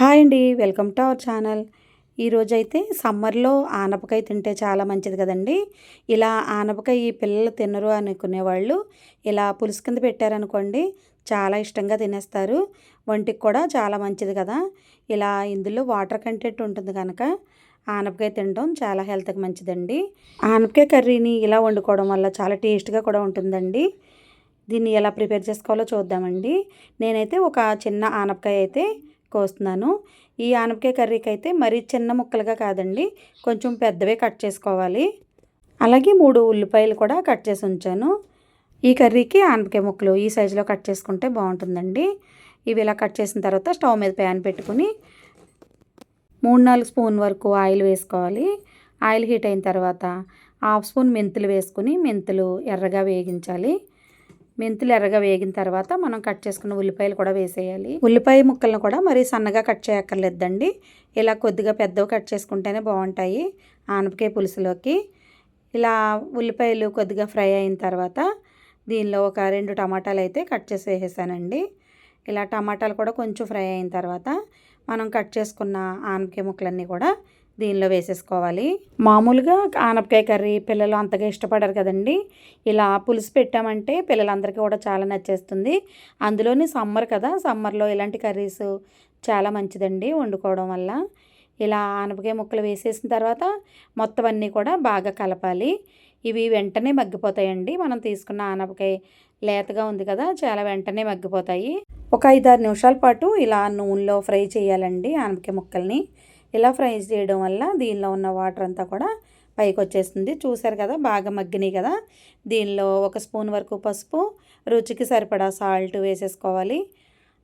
Hi అండి welcome to our channel. ఈరోజైతే సమ్మర్లో ఆనపకాయ తింటే చాలా మంచిది కదండి. ఇలా ఆనపకాయ ఈ పిల్లలు తినరు అనుకునేవాళ్ళు ఇలా పులుసు కింద పెట్టారనుకోండి చాలా ఇష్టంగా తినేస్తారు. వంటికి కూడా చాలా మంచిది కదా. ఇలా ఇందులో వాటర్ కంటెంట్ ఉంటుంది కనుక ఆనపకాయ తినడం చాలా హెల్త్కి మంచిదండి. ఆనపకాయ కర్రీని ఇలా వండుకోవడం వల్ల చాలా టేస్ట్గా కూడా ఉంటుందండి. దీన్ని ఎలా ప్రిపేర్ చేసుకోవాలో చూద్దామండి. నేనైతే ఒక చిన్న ఆనపకాయ అయితే కోస్తున్నాను. ఈ ఆనపకాయ కర్రీకి అయితే మరీ చిన్న ముక్కలుగా కాదండి కొంచెం పెద్దవే కట్ చేసుకోవాలి. అలాగే మూడు ఉల్లిపాయలు కూడా కట్ చేసి ఉంచాను. ఈ కర్రీకి ఆనపకాయ ముక్కలు ఈ సైజులో కట్ చేసుకుంటే బాగుంటుందండి. ఇవి ఇలా కట్ చేసిన తర్వాత స్టవ్ మీద ప్యాన్ పెట్టుకుని మూడు నాలుగు స్పూన్ వరకు ఆయిల్ వేసుకోవాలి. ఆయిల్ హీట్ అయిన తర్వాత హాఫ్ స్పూన్ మెంతులు వేసుకుని మెంతులు ఎర్రగా వేగించాలి. మెంతులు ఎర్రగా వేగిన తర్వాత మనం కట్ చేసుకున్న ఉల్లిపాయలు కూడా వేసేయాలి. ఉల్లిపాయ ముక్కలను కూడా మరీ సన్నగా కట్ చేయక్కర్లేదండి. ఇలా కొద్దిగా పెద్దవి కట్ చేసుకుంటేనే బాగుంటాయి. ఆనపకాయ పులుసులోకి ఇలా ఉల్లిపాయలు కొద్దిగా ఫ్రై అయిన తర్వాత దీనిలో ఒక రెండు టమాటాలు అయితే కట్ చేసి వేసేసానండి ఇలా టమాటాలు కూడా కొంచెం ఫ్రై అయిన తర్వాత మనం కట్ చేసుకున్న ఆనపకాయ ముక్కలన్నీ కూడా దీనిలో వేసేసుకోవాలి. మామూలుగా ఆనపకాయ కర్రీ పిల్లలు అంతగా ఇష్టపడరు కదండి. ఇలా పులుసు పెట్టామంటే పిల్లలందరికీ కూడా చాలా నచ్చేస్తుంది. అందులోని సమ్మర్ కదా సమ్మర్లో ఇలాంటి కర్రీస్ చాలా మంచిదండి వండుకోవడం వల్ల. ఇలా ఆనపకాయ ముక్కలు వేసేసిన తర్వాత మొత్తం అన్నీ కూడా బాగా కలపాలి. ఇవి వెంటనే మగ్గిపోతాయండి. మనం తీసుకున్న ఆనపకాయ లేతగా ఉంది కదా చాలా వెంటనే మగ్గిపోతాయి. ఒక ఐదారు నిమిషాల పాటు ఇలా నూనెలో ఫ్రై చేయాలండి ఆనపకాయ ముక్కల్ని. ఇలా ఫ్రై చేయడం వల్ల దీనిలో ఉన్న వాటర్ అంతా కూడా పైకి వచ్చేస్తుంది చూసారు కదా బాగా మగ్గినాయి కదా. దీనిలో ఒక స్పూన్ వరకు పసుపు రుచికి సరిపడా సాల్ట్ వేసేసుకోవాలి.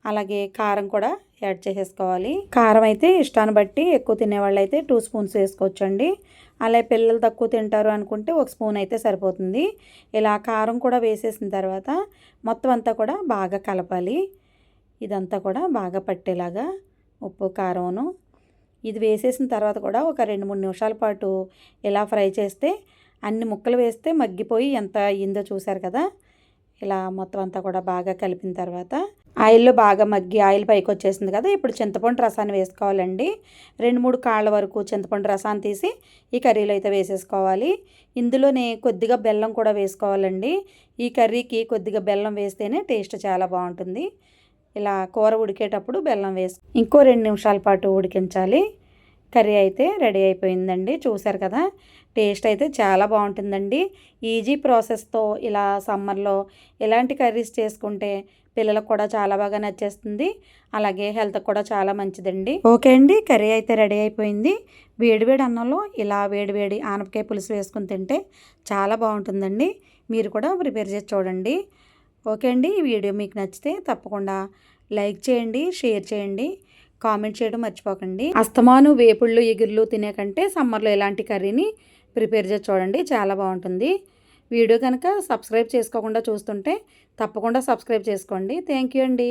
అలాగే కారం కూడా యాడ్ చేసేసుకోవాలి. కారం అయితే ఇష్టాన్ని బట్టి ఎక్కువ తినేవాళ్ళు అయితే టూ స్పూన్స్ వేసుకోవచ్చండి. అలాగే పిల్లలు తక్కువ తింటారు అనుకుంటే ఒక స్పూన్ అయితే సరిపోతుంది. ఇలా కారం కూడా వేసేసిన తర్వాత మొత్తం అంతా కూడా బాగా కలపాలి. ఇదంతా కూడా బాగా పట్టేలాగా ఉప్పు కారంను ఇది వేసేసిన తర్వాత కూడా ఒక రెండు మూడు నిమిషాల పాటు ఇలా ఫ్రై చేస్తే అన్ని ముక్కలు వేస్తే మగ్గిపోయి ఎంత అయ్యిందో చూశారు కదా? ఇలా మొత్తం అంతా కూడా బాగా కలిపిన తర్వాత ఆయిల్లో బాగా మగ్గి ఆయిల్ పైకి వచ్చేసింది కదా? ఇప్పుడు చింతపండు రసాన్ని వేసుకోవాలండి. రెండు మూడు కాళ్ళ వరకు చింతపండు రసాన్ని తీసి ఈ కర్రీలో అయితే వేసేసుకోవాలి. ఇందులోనే కొద్దిగా బెల్లం కూడా వేసుకోవాలండి. ఈ కర్రీకి కొద్దిగా బెల్లం వేస్తేనే టేస్ట్ చాలా బాగుంటుంది. ఇలా కూర ఉడికేటప్పుడు బెల్లం వేసి ఇంకో రెండు నిమిషాల పాటు ఉడికించాలి. కర్రీ అయితే రెడీ అయిపోయిందండి. చూసారు కదా టేస్ట్ అయితే చాలా బాగుంటుందండి. ఈజీ ప్రాసెస్తో ఇలా సమ్మర్లో ఇలాంటి కర్రీస్ చేసుకుంటే పిల్లలకు కూడా చాలా బాగా నచ్చేస్తుంది. అలాగే హెల్త్ కూడా చాలా మంచిదండి. ఓకే అండి కర్రీ అయితే రెడీ అయిపోయింది. వేడివేడి అన్నంలో ఇలా వేడివేడి ఆనపకాయ పులుసు వేసుకుని తింటే చాలా బాగుంటుందండి. మీరు కూడా ప్రిపేర్ చేసి చూడండి. ఓకే అండి. ఈ వీడియో మీకు నచ్చితే తప్పకుండా లైక్ చేయండి షేర్ చేయండి కామెంట్ చేయడం మర్చిపోకండి. అస్తమాను వేపుళ్ళు ఎగురులు తినే కంటే సమ్మర్లో ఇలాంటి కర్రీని ప్రిపేర్ చేసి చూడండి. చాలా బాగుంటుంది. వీడియో కనుక సబ్స్క్రైబ్ చేసుకోకుండా చూస్తుంటే తప్పకుండా సబ్స్క్రైబ్ చేసుకోండి. థ్యాంక్ యూ అండి.